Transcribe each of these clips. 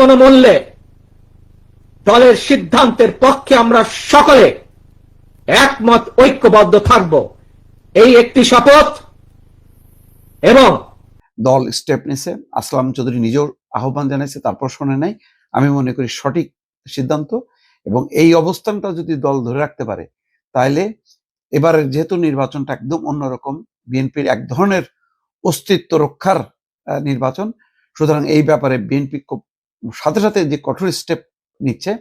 কোনো মূল্যে দলের সিদ্ধান্তের পক্ষে আমরা সকলে একমত, ঐক্যবদ্ধ থাকব। এই একটি শপথ এবং দল স্টেপ নিছে। আসলাম চৌধুরী নিজেও আহ্বান জানাইছে, তারপর শোনে নাই। আমি মনে করি সঠিক সিদ্ধান্ত এবং এই অবস্থানটা যদি দল ধরে রাখতে পারে তাহলে এবারের যেহেতু নির্বাচনটা একদম অন্যরকম, বিএনপির এক ধরনের অস্তিত্ব রক্ষার নির্বাচন, সুতরাং এই ব্যাপারে বিএনপি খুব সাথে সাথে যে কঠোর স্টেপ নিচ্ছে,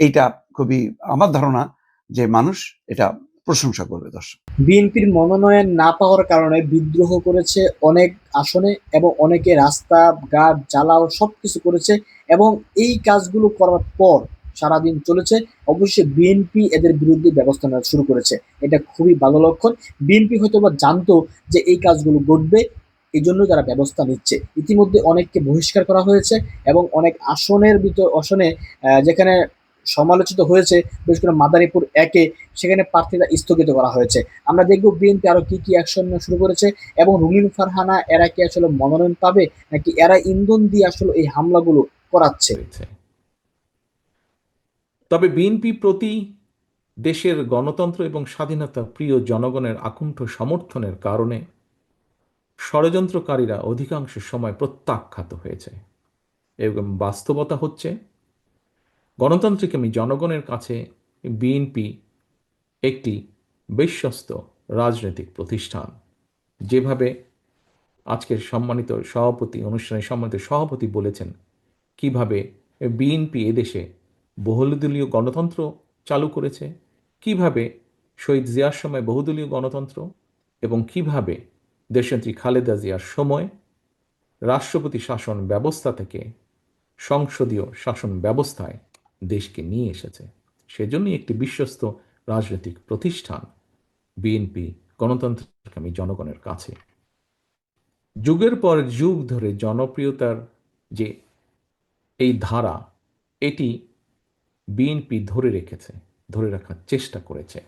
এইটা খুবই আমার ধারণা যে মানুষ এটা প্রশংসা করবে দর্শক। বিএনপির মনোনয়ন না পাওয়ার কারণে বিদ্রোহ করেছে অনেক আসনে এবং অনেকে রাস্তা, ঘাট, জ্বালাও সবকিছু করেছে এবং এই কাজগুলো করার পর সারাদিন চলেছে। অবশ্যই বিএনপি এদের বিরুদ্ধে ব্যবস্থা নেওয়া শুরু করেছে। এটা খুবই ভালো লক্ষণ। বিএনপি হয়তো বা জানতো যে এই কাজগুলো ঘটবে এই জন্য তারা ব্যবস্থা নিচ্ছে। ইতিমধ্যে অনেককে বহিষ্কার করা হয়েছে এবং অনেক আসনের ভিতর, আসনে যেখানে সমালোচিত হয়েছে, বিশেষ করে মাদারীপুর একে সেখানে প্রার্থীরা স্থগিত করা হয়েছে। আমরা দেখব বিএনপি আরও কি কি অ্যাকশন শুরু করেছে এবং রুমিন ফারহানা এরা কি আসলে মনোনয়ন পাবে, নাকি এরা ইন্ধন দিয়ে আসলে এই হামলাগুলো করাচ্ছে? তবে বিএনপি প্রতি দেশের গণতন্ত্র এবং স্বাধীনতা প্রিয় জনগণের আকুণ্ঠ সমর্থনের কারণে ষড়যন্ত্রকারীরা অধিকাংশ সময় প্রত্যাখ্যাত হয়েছে। এবং বাস্তবতা হচ্ছে, গণতান্ত্রিক আমি জনগণের কাছে বিএনপি একটি বিশ্বস্ত রাজনৈতিক প্রতিষ্ঠান। যেভাবে আজকের সম্মানিত সভাপতি অনুষ্ঠানে সম্মানিত সভাপতি বলেছেন, কীভাবে বিএনপি এদেশে বহুদলীয় গণতন্ত্র চালু করেছে, কীভাবে শহীদ জিয়ার সময় বহুদলীয় গণতন্ত্র এবং কীভাবে দেশনেত্রী খালেদা জিয়ার সময় রাষ্ট্রপতি শাসন ব্যবস্থা থেকে সংসদীয় শাসন ব্যবস্থায় দেশকে নিয়ে এসেছে। সেজন্যই একটি বিশ্বস্ত রাজনৈতিক প্রতিষ্ঠান বিএনপি গণতন্ত্রকামী জনগণের কাছে। যুগের পর যুগ ধরে জনপ্রিয়তার যে এই ধারা, এটি বিএনপি ধরে রেখেছে, ধরে রাখার চেষ্টা করেছে।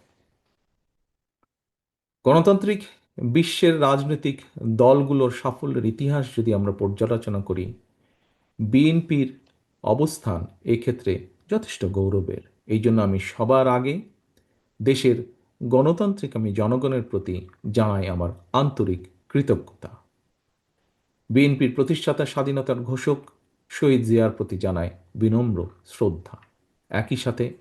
গণতান্ত্রিক বিশ্বের রাজনৈতিক দলগুলোর সাফল্যের ইতিহাস যদি আমরা পর্যালোচনা করি, বিএনপির অবস্থান এক্ষেত্রে যথেষ্ট গৌরবের। এই জন্য আমি সবার আগে দেশের গণতান্ত্রিক আমি জনগণের প্রতি জানাই আমার আন্তরিক কৃতজ্ঞতা। বিএনপির প্রতিষ্ঠাতা স্বাধীনতার ঘোষক শহীদ জিয়ার প্রতি জানায় বিনম্র শ্রদ্ধা। একই সাথে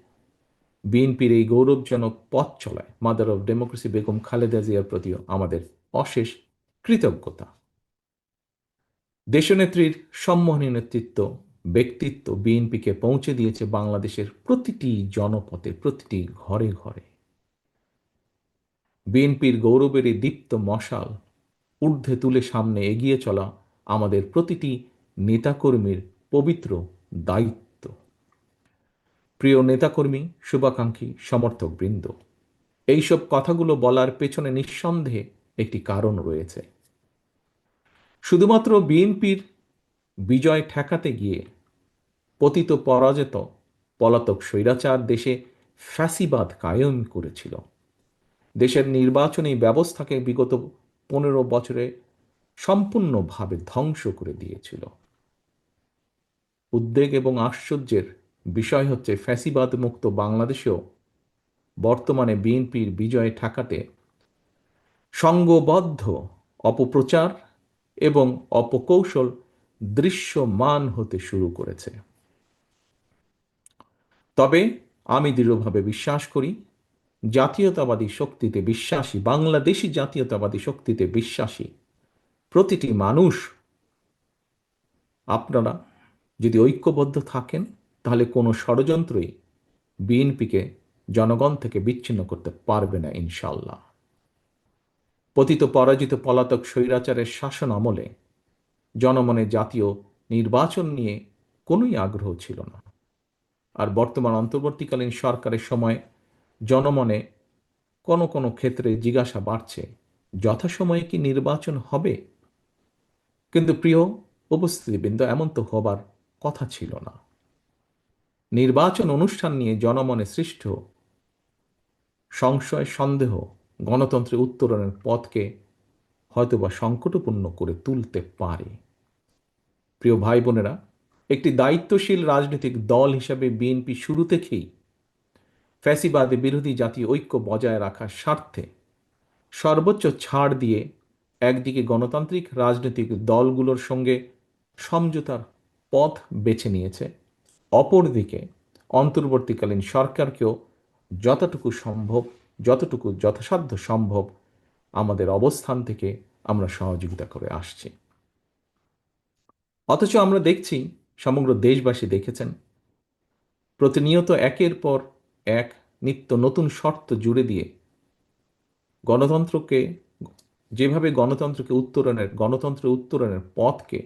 বিএনপির এই গৌরবজনক পথ চলায় mother of democracy Begum Khaleda জিয়ার প্রতিও আমাদের অশেষ কৃতজ্ঞতা। দেশনেত্রীর সম্মোহনী নেতৃত্ব, ব্যক্তিত্ব বিএনপিকে পৌঁছে দিয়েছে বাংলাদেশের প্রতিটি জনপথে, প্রতিটি ঘরে ঘরে। বিএনপির গৌরবের এই দীপ্ত মশাল ঊর্ধ্বে তুলে সামনে এগিয়ে চলা আমাদের প্রতিটি নেতাকর্মীর পবিত্র দায়িত্ব। প্রিয় নেতাকর্মী, শুভাকাঙ্ক্ষী সমর্থক বৃন্দ এইসব কথাগুলো বলার পেছনে নিঃসন্দেহে একটি কারণ রয়েছে। শুধুমাত্র বিএনপির বিজয় ঠেকাতে গিয়ে পতিত পরাজিত পলাতক স্বৈরাচার দেশে ফ্যাসিবাদ কায়েম করেছিল। দেশের নির্বাচনী ব্যবস্থাকে বিগত পনেরো বছরে সম্পূর্ণভাবে ধ্বংস করে দিয়েছিল। উদ্বেগ এবং আশ্চর্যের বিষয় হচ্ছে ফ্যাসিবাদ মুক্ত বাংলাদেশেও বর্তমানে বিএনপির বিজয় ঠেকাতে সঙ্গবদ্ধ অপপ্রচার এবং অপকৌশল দৃশ্যমান হতে শুরু করেছে। তবে আমি দৃঢ়ভাবে বিশ্বাস করি, জাতীয়তাবাদী শক্তিতে বিশ্বাসী, বাংলাদেশি জাতীয়তাবাদী শক্তিতে বিশ্বাসী প্রতিটি মানুষ, আপনারা যদি ঐক্যবদ্ধ থাকেন তাহলে কোনো ষড়যন্ত্রই বিএনপিকে জনগণ থেকে বিচ্ছিন্ন করতে পারবে না ইনশাল্লাহ পতিত পরাজিত পলাতক স্বৈরাচারের শাসন আমলে জনমনে জাতীয় নির্বাচন নিয়ে কোনোই আগ্রহ ছিল না। আর বর্তমান অন্তর্বর্তীকালীন সরকারের সময় জনমনে কোনো কোনো ক্ষেত্রে জিজ্ঞাসা বাড়ছে, যথাসময়ে কি নির্বাচন হবে? কিন্তু প্রিয় উপস্থিতিবৃন্দ, এমন তো হবার কথা ছিল না। নির্বাচন অনুষ্ঠান নিয়ে জনমনে সৃষ্ট সংশয়, সন্দেহ গণতন্ত্রের উত্তরণের পথকে হয়তোবা সংকটপূর্ণ করে তুলতে পারে। প্রিয় ভাই বোনেরা একটি দায়িত্বশীল রাজনৈতিক দল হিসাবে বিএনপি শুরু থেকেই ফ্যাসিবাদে বিরোধী জাতীয় ঐক্য বজায় রাখার স্বার্থে সর্বোচ্চ ছাড় দিয়ে একদিকে গণতান্ত্রিক রাজনৈতিক দলগুলোর সঙ্গে সমঝোতার পথ বেছে নিয়েছে। অপরদিকে অন্তর্বর্তীকালীন সরকারকেও যতটুকু সম্ভব, যতটুকু যথাসাধ্য সম্ভব আমাদের অবস্থান থেকে আমরা সহযোগিতা করে আসছি। অথচ আমরা দেখছি, সমগ্র দেশবাসী দেখেছেন, প্রতিনিয়ত একের পর এক নিত্য নতুন শর্ত জুড়ে দিয়ে গণতন্ত্রকে, যেভাবে গণতন্ত্রকে উত্তরণের, গণতন্ত্রের উত্তরণের পথকে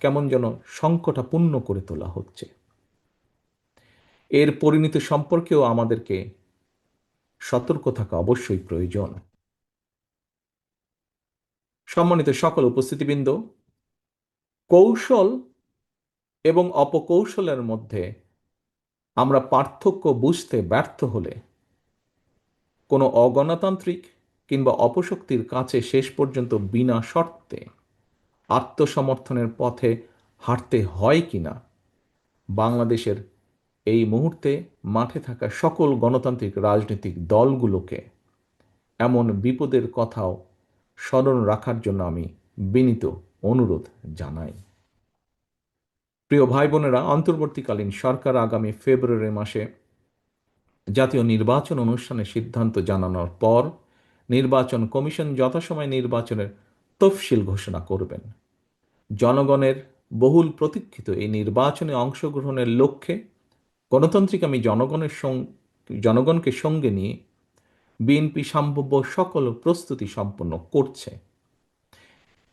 কেমন যেন সংকটাপূর্ণ করে তোলা হচ্ছে। এর পরিণতি সম্পর্কেও আমাদেরকে সতর্ক থাকা অবশ্যই প্রয়োজন। সম্মানিত সকল উপস্থিতিবৃন্দ, কৌশল এবং অপকৌশলের মধ্যে আমরা পার্থক্য বুঝতে ব্যর্থ হলে, কোনো অগণতান্ত্রিক কিংবা অপশক্তির কাছে শেষ পর্যন্ত বিনা শর্তে আত্মসমর্থনের পথে হাঁটতে হয় কিনা, বাংলাদেশের এই মুহূর্তে মাঠে থাকা সকল গণতান্ত্রিক রাজনৈতিক দলগুলোকে এমন বিপদের কথাও স্মরণ রাখার জন্য আমি বিনীত অনুরোধ জানাই। প্রিয় ভাই বোনেরা অন্তর্বর্তীকালীন সরকার আগামী ফেব্রুয়ারি মাসে জাতীয় নির্বাচন অনুষ্ঠানে সিদ্ধান্ত জানানোর পর নির্বাচন কমিশন যথাসময়ে নির্বাচনের তফসিল ঘোষণা করবেন। জনগণের বহুল প্রতীক্ষিত এই নির্বাচনে অংশগ্রহণের লক্ষ্যে গণতান্ত্রিক আমি জনগণের জনগণকে সঙ্গে নিয়ে বিএনপি সম্ভাব্য সকল প্রস্তুতি সম্পন্ন করছে।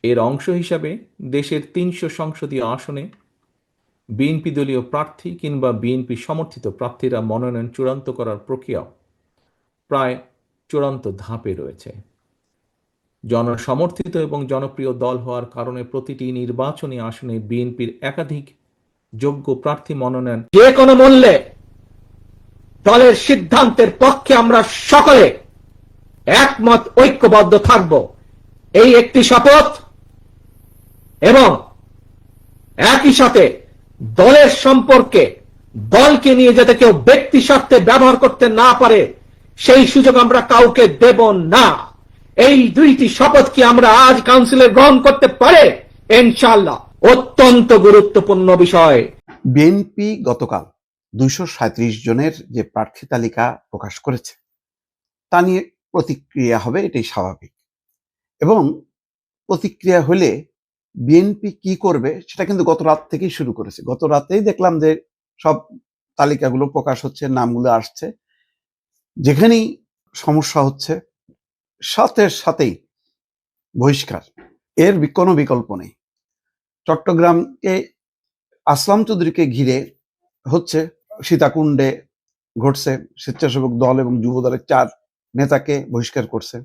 এর অংশ হিসাবে দেশের তিনশো সংসদীয় আসনে বিএনপি দলীয় প্রার্থী কিংবা বিএনপি সমর্থিত প্রার্থীরা মনোনয়ন চূড়ান্ত করার প্রক্রিয়া প্রায় চূড়ান্ত ধাপে রয়েছে। জনসমর্থিত এবং জনপ্রিয় দল হওয়ার কারণে প্রতিটি নির্বাচনী আসনে বিএনপির একাধিক যোগ্য প্রার্থী মনোনয়ন। যে কোনো মূল্যে দলের সিদ্ধান্তের পক্ষে আমরা সকলে একমত, ঐক্যবদ্ধ থাকব। এই একটি শপথ এবং একই সাথে দলের সম্পর্কে দলকে নিয়ে যাতে কেউ ব্যক্তি স্বার্থে ব্যবহার করতে না পারে, সেই সুযোগ আমরা কাউকে দেব না। এই দুইটি শপথ কি আমরা আজ কাউন্সিলে গ্রহণ করতে পারে? ইনশাআল্লাহ। অত্যন্ত গুরুত্বপূর্ণ বিষয়। বিএনপি গতকাল দুইশো জনের যে প্রার্থী তালিকা প্রকাশ করেছে, তা নিয়ে প্রতিক্রিয়া হবে, এটাই স্বাভাবিক। এবং প্রতিক্রিয়া হলে বিএনপি কি করবে, সেটা কিন্তু গত রাত থেকেই শুরু করেছে। গত রাতেই দেখলাম যে সব তালিকাগুলো প্রকাশ হচ্ছে, নামগুলো আসছে। যেখানেই সমস্যা হচ্ছে, সাথে সাথেই বহিষ্কার। এর কোনো বিকল্প নেই। চট্টগ্রামকে আসলাম চৌধুরীকে ঘিরে হচ্ছে সীতাকুণ্ডে ঘটছে স্বেচ্ছাসেবক দল এবং যুব দলের চার নেতাকে বহিষ্কার করছে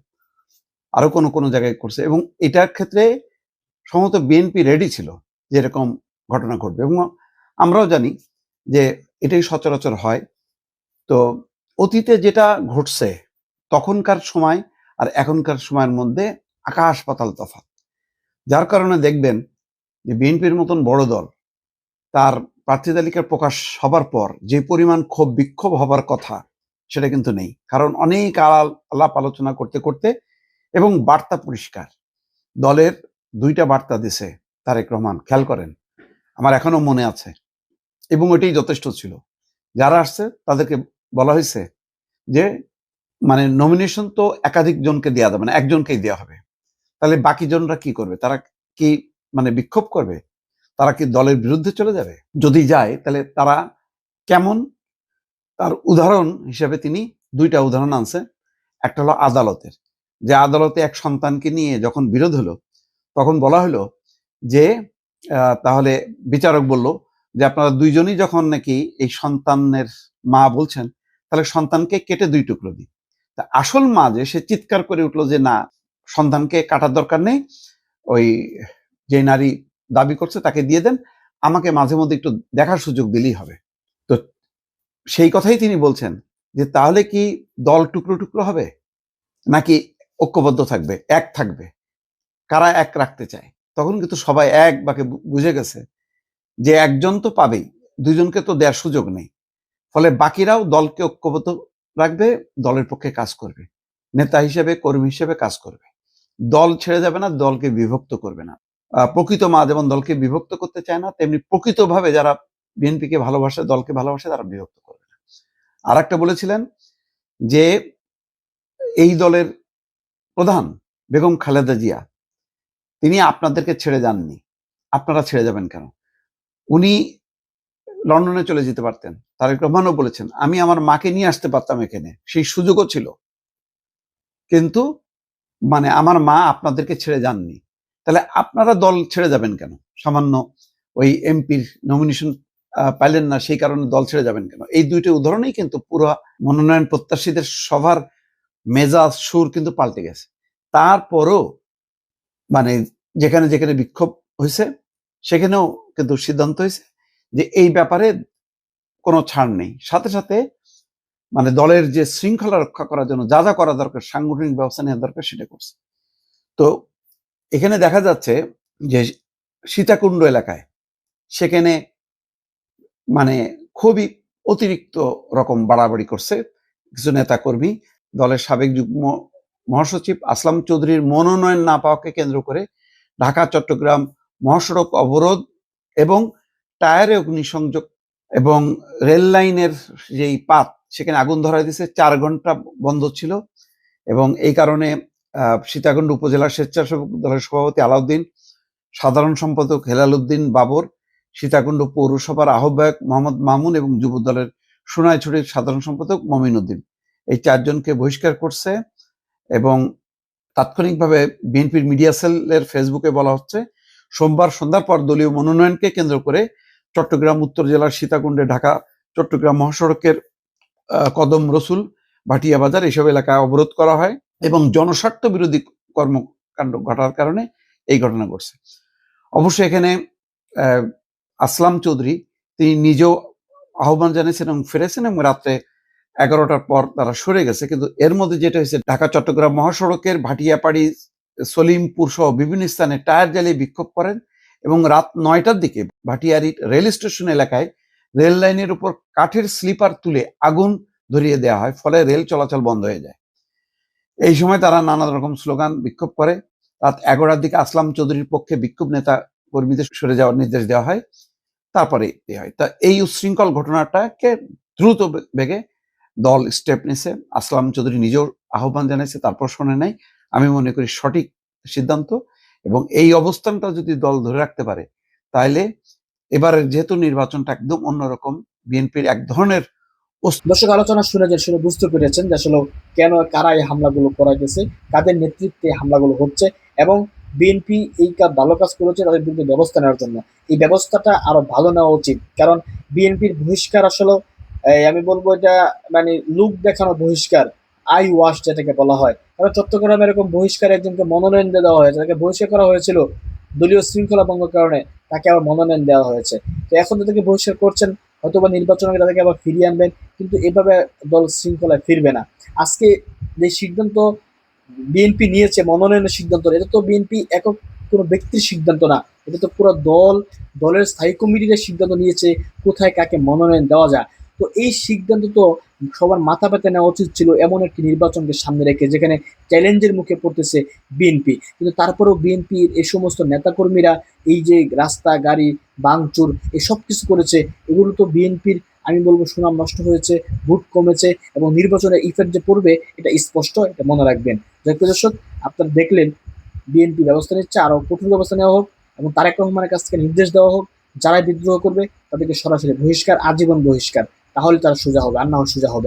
আরও কোনো কোনো জায়গায় করছে এবং এটার ক্ষেত্রে সম্ভবত বিএনপি রেডি ছিল যে এরকম ঘটনা ঘটবে এবং আমরাও জানি যে এটাই সচরাচর হয়। তো অতীতে যেটা ঘটছে তখনকার সময় আর এখনকার সময়ের মধ্যে আকাশ পাতাল তফাৎ। যার কারণে দেখবেন যে বিএনপির মতন বড় দল, তার প্রার্থী তালিকার প্রকাশ হবার পর যে পরিমাণ ক্ষোভ, বিক্ষোভ হবার কথা, সেটা কিন্তু নেই। কারণ অনেক আলাপ আলোচনা করতে করতে এবং বার্তা পরিষ্কার। দলের দুইটা বার্তা দিছে তারেক রহমান, খেয়াল করেন, আমার এখনও মনে আছে এবং ওইটাই যথেষ্ট ছিল। যারা আসছে তাদেরকে বলা হয়েছে যে মানে নমিনেশন তো একাধিক জনকে দেওয়া যাবে না একজনকেই দেওয়া হবে। তাহলে বাকি জনরা কি করবে? তারা কি মানে বিক্ষোভ করবে, তারা কি দলের বিরুদ্ধে চলে যাবে? যদি যায়, তাহলে তারা কেমন? তার উদাহরণ হিসেবে তিনি দুইটা উদাহরণ আনছে একটা হলো আদালতের। যে আদালতে এক সন্তানকে নিয়ে যখন বিরোধ হলো, তখন বলা হলো যে তাহলে বিচারক বলল যে, আপনারা দুইজনই যখন নাকি এই সন্তানের মা বলছেন, তাহলে সন্তানকে কেটে দুই টুকরো দিই তা আসল মা যে, সে চিৎকার করে উঠল যে, না, সন্তানকে কাটার দরকার নেই, ওই যে নারী দাবি করছে তাকে দিয়ে দেন, আমাকে মাঝে মধ্যে একটু দেখার সুযোগ দিলেই হবে। তো সেই কথাই তিনি বলছেন যে, তাহলে কি দল টুকরো টুকরো হবে? নাকি ঐক্যবদ্ধ থাকবে, এক থাকবে? কারা এক রাখতে চায়? তখন কিন্তু সবাই এক বাকে বুঝে গেছে যে, একজন তো পাবেই দুইজনকে তো দেওয়ার সুযোগ নেই। ফলে বাকিরাও দলকে ঐক্যবদ্ধ রাখবে, দলের পক্ষে কাজ করবে। নেতা হিসেবে, কর্মী হিসেবে কাজ করবে। দল ছেড়ে যাবে না, দলকে বিভক্ত করবে না। প্রকৃত মা যেমন দলকে বিভক্ত করতে চায় না, তেমনি প্রকৃতভাবে যারা বিএনপিকে ভালোবাসে, দলকে ভালোবাসে, তারা বিভক্ত করবে না। আর একটা বলেছিলেন যে এই দলের প্রধান বেগম খালেদা জিয়া, তিনি আপনাদেরকে ছেড়ে যাননি। আপনারা ছেড়ে যাবেন কেন? উনি লন্ডনে চলে যেতে পারতেন। তারেক রহমানও বলেছেন, আমি আমার মাকে নিয়ে আসতে পারতাম এখানে, সেই সুযোগও ছিল। কিন্তু মানে আমার মা আপনাদেরকে ছেড়ে যাননি। তাহলে আপনারা দল ছেড়ে যাবেন কেন? সামান্য ওই এমপির নমিনেশন পাইলেন না, সেই কারণে দল ছেড়ে যাবেন কেন? এই দুইটা উদাহরণেই কিন্তু পুরো মনোনয়ন প্রত্যাশীদের সভার মেজাজ, সুর কিন্তু পাল্টে গেছে। তারপরও মানে যেখানে যেখানে বিক্ষোভ হয়েছে, সেখানেও কিন্তু সিদ্ধান্ত হয়েছে যে এই ব্যাপারে কোনো ছাড় নেই। সাথে সাথে মানে দলের যে শৃঙ্খলা রক্ষা করার জন্য যা যা করা দরকার, সাংগঠনিক ব্যবস্থা নেওয়া দরকার সেটা করছে। তো এখানে দেখা যাচ্ছে যে সীতাকুণ্ড এলাকায় সেখানে মানে খুবই অতিরিক্ত রকম বাড়াবাড়ি করছে কিছু নেতা কর্মী দলের সাবেক যুগ্ম মহাসচিব আসলাম চৌধুরীর মনোনয়ন না পাওয়াকে কেন্দ্র করে ঢাকা, চট্টগ্রাম মহাসড়ক অবরোধ এবং টায়ারে অগ্নিসংযোগ এবং রেল লাইনের যেই পাত সেখানে আগুন ধরা দিয়েছে, চার ঘণ্টা বন্ধ ছিল এবং এই কারণে সীতাকুণ্ড উপজেলা স্বেচ্ছাসেবক দলের সভাপতি আলাউদ্দিন, সাধারণ সম্পাদক হেলাল উদ্দিন বাবর, সীতাকুণ্ড পৌরসভার আহ্বায়ক মোহাম্মদ মামুন এবং যুব দলের সোনাইছড়ির সাধারণ সম্পাদক মমিন উদ্দিন এই চারজনকে বহিষ্কার করছে এবং তাৎক্ষণিকভাবে বিএনপির মিডিয়া সেলের ফেসবুকে বলা হচ্ছে, সোমবার সন্ধ্যার পর দলীয় মনোনয়নকে কেন্দ্র করে চট্টগ্রাম উত্তর জেলার সীতাকুণ্ডে ঢাকা চট্টগ্রাম মহাসড়কের কদম রসুল ভাটিয়া বাজার এসব এলাকায় অবরোধ করা হয়। এবং জনস্বার্থ বিরোধী কর্মকাণ্ড ঘটার কারণে এই ঘটনা ঘটছে। অবশ্য এখানে আসলাম চৌধুরী, তিনি নিজেও আহ্বান জানিয়েছেন এবং ফিরেছেন এবং রাত্রে এগারোটার পর তারা সরে গেছে। কিন্তু এর মধ্যে যেটা হয়েছে, ঢাকা, চট্টগ্রাম মহাসড়কের ভাটিয়াপাড়ি, সলিমপুর সহ বিভিন্ন স্থানে টায়ার জ্বালিয়ে বিক্ষোভ করেন এবং রাত নয়টার দিকে ভাটিয়ারি রেল স্টেশন এলাকায় রেল লাইনের উপর কাঠের স্লিপার তুলে আগুন ধরিয়ে দেওয়া হয়। ফলে রেল চলাচল বন্ধ হয়ে যায়। এই সময় তারা নানা রকম স্লোগান বিক্ষোভ করে। রাত এগারোটার দিকে আসলাম চৌধুরীর পক্ষে বিক্ষোভ নেতা কর্মীদের সরে যাওয়ার নির্দেশ দেওয়া হয়। তারপরে হয়। তা এই উচ্ছৃঙ্খল ঘটনাটাকে দ্রুত বেগে দল স্টেপ নিছে। আসলাম চৌধুরী নিজেও আহ্বান জানিয়েছে তারপর শোনে নাই। আমি মনে করি সঠিক সিদ্ধান্ত এবং এই অবস্থানটা যদি দল ধরে রাখতে পারে তাহলে এবারের যেহেতু নির্বাচনটা একদম অন্যরকম, বিএনপির এক ধরনের দর্শক, আলোচনা শুনে যে শুনে বুঝতে পেরেছেন যে আসলে কেন, কারা এই হামলাগুলো করা গেছে, কাদের নেতৃত্বে হামলাগুলো হচ্ছে এবং বিএনপি এই কাজ, ভালো কাজ করেছে তাদের বিরুদ্ধে ব্যবস্থা নেওয়ার জন্য। এই ব্যবস্থাটা আরও ভালো নেওয়া উচিত। কারণ বিএনপির বহিষ্কার আসলে আমি বলব এটা মানে লুক দেখানো বহিষ্কার, আই ওয়াশ যেটাকে বলা হয়। কারণ চট্টগ্রামে এরকম বহিষ্কার একজনকে মনোনয়ন দেওয়া হয়েছে, তাকে বহিষ্কার করা হয়েছিল দলীয় শৃঙ্খলা ভঙ্গের কারণে, তাকে আবার মনোনয়ন দেওয়া হয়েছে। তো এখন তাদেরকে বহিষ্কার করছেন হয়তো বা নির্বাচন আগে তাদেরকে আবার ফিরিয়ে আনবেন, কিন্তু এভাবে দল শৃঙ্খলায় ফিরবে না। আজকে যে সিদ্ধান্ত বিএনপি নিয়েছে, মনোনয়নের সিদ্ধান্ত, এটা তো বিএনপি একক কোনো ব্যক্তির সিদ্ধান্ত না। এটা তো পুরো দল, দলের স্থায়ী কমিটির সিদ্ধান্ত নিয়েছে, কোথায় কাকে মনোনয়ন দেওয়া যায়। তো এই সিদ্ধান্ত তো সবার মাথা পেতে নেওয়া উচিত ছিল এমন একটি নির্বাচনকে সামনে রেখে, যেখানে চ্যালেঞ্জের মুখে পড়তেছে বিএনপি কিন্তু তারপরেও বিএনপির এই সমস্ত নেতাকর্মীরা, এই যে রাস্তা, গাড়ি বাংচুর এসব কিছু করেছে। এগুলো তো বিএনপির, আমি বলব, সুনাম নষ্ট হয়েছে, ভোট কমেছে এবং নির্বাচনের ইফেক্ট যে পড়বে, এটা স্পষ্ট, এটা মনে রাখবেন। দর্শক, আপনারা দেখলেন, বিএনপি ব্যবস্থা নিচ্ছে, আরও কঠোর ব্যবস্থা নেওয়া হোক এবং তারেক রহমানের কাছ থেকে নির্দেশ দেওয়া হোক যারা বিদ্রোহ করবে, তাদেরকে সরাসরি বহিষ্কার, আজীবন বহিষ্কার। তাহলে তারা সোজা হবে, আর না সোজা হবে